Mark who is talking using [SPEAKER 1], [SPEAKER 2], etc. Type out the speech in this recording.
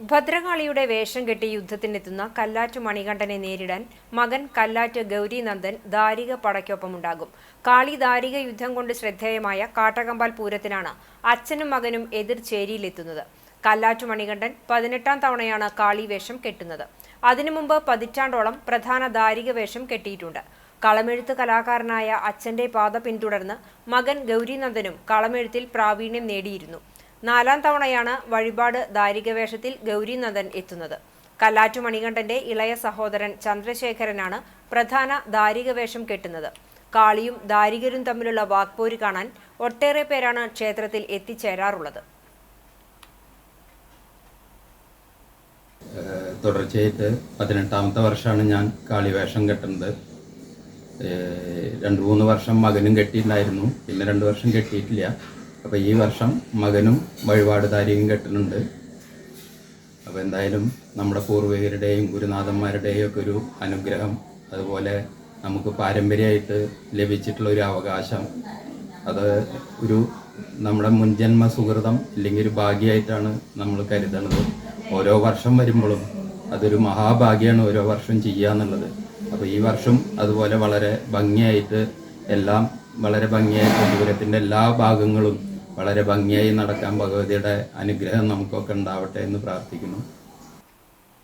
[SPEAKER 1] ഭദ്രകാളിയുടെ വേഷം കെട്ടി യുദ്ധത്തിനെത്തുന്ന കല്ലാറ്റ് മണികണ്ഠനെ നേരിടാൻ മകൻ കല്ലാറ്റ് ഗൗരിനന്ദൻ ദാരിക പടയ്ക്കൊപ്പമുണ്ടാകും. കാളി ദാരിക യുദ്ധം കൊണ്ട് ശ്രദ്ധേയമായ കാട്ടകമ്പാൽ പൂരത്തിനാണ് അച്ഛനും മകനും എതിർ ചേരിയിലെത്തുന്നത്. കല്ലാറ്റ് മണികണ്ഠൻ പതിനെട്ടാം തവണയാണ് കാളി വേഷം കെട്ടുന്നത്. അതിനു മുമ്പ് പതിറ്റാണ്ടോളം പ്രധാന ദാരിക വേഷം കെട്ടിയിട്ടുണ്ട്. കളമെഴുത്ത് കലാകാരനായ അച്ഛന്റെ പാത പിന്തുടർന്ന് മകൻ ഗൗരിനന്ദനും കളമെഴുത്തിൽ പ്രാവീണ്യം നേടിയിരുന്നു. നാലാം തവണയാണ് വഴിപാട് ദാരികവേഷത്തിൽ ഗൗരിനന്ദൻ എത്തുന്നത്. കല്ലാറ്റു മണികണ്ഠന്റെ ഇളയ സഹോദരൻ ചന്ദ്രശേഖരനാണ് പ്രധാന ദാരികവേഷം കെട്ടുന്നത്. കാളിയും ദാരികരും തമ്മിലുള്ള വാക്പോര് കാണാൻ ഒട്ടേറെ പേരാണ് ക്ഷേത്രത്തിൽ എത്തിച്ചേരാറുള്ളത്.
[SPEAKER 2] തുടർച്ചയായിട്ട് പതിനെട്ടാമത്തെ വർഷമാണ് ഞാൻ കാളിവേഷം കെട്ടുന്നത്. രണ്ട് മൂന്ന് വർഷം മകനും കെട്ടിയിട്ടുണ്ടായിരുന്നു. പിന്നെ രണ്ട് വർഷം കെട്ടിയിട്ടില്ല. അപ്പോൾ ഈ വർഷം മകനും വഴിപാട് താരിയും കെട്ടുന്നുണ്ട് അപ്പോൾ എന്തായാലും നമ്മുടെ പൂർവികരുടെയും ഗുരുനാഥന്മാരുടെയും ഒക്കെ ഒരു അനുഗ്രഹം. അതുപോലെ നമുക്ക് പാരമ്പര്യമായിട്ട് ലഭിച്ചിട്ടുള്ള ഒരു അവകാശം. അത് ഒരു നമ്മുടെ മുൻജന്മ സുഹൃതം അല്ലെങ്കിൽ ഒരു ഭാഗ്യമായിട്ടാണ് നമ്മൾ കരുതണത്. ഓരോ വർഷം വരുമ്പോഴും അതൊരു മഹാഭാഗ്യമാണ് ഓരോ വർഷം ചെയ്യുക എന്നുള്ളത്. അപ്പോൾ ഈ വർഷം അതുപോലെ വളരെ ഭംഗിയായിട്ട് എല്ലാം വളരെ ഭംഗിയായിട്ട് പൂരത്തിന്റെ എല്ലാ ഭാഗങ്ങളും വളരെ ഭംഗിയായി നടക്കാൻ ഭഗവതിയുടെ അനുഗ്രഹം നമുക്കൊക്കെ ഉണ്ടാവട്ടെ എന്ന് പ്രാർത്ഥിക്കുന്നു.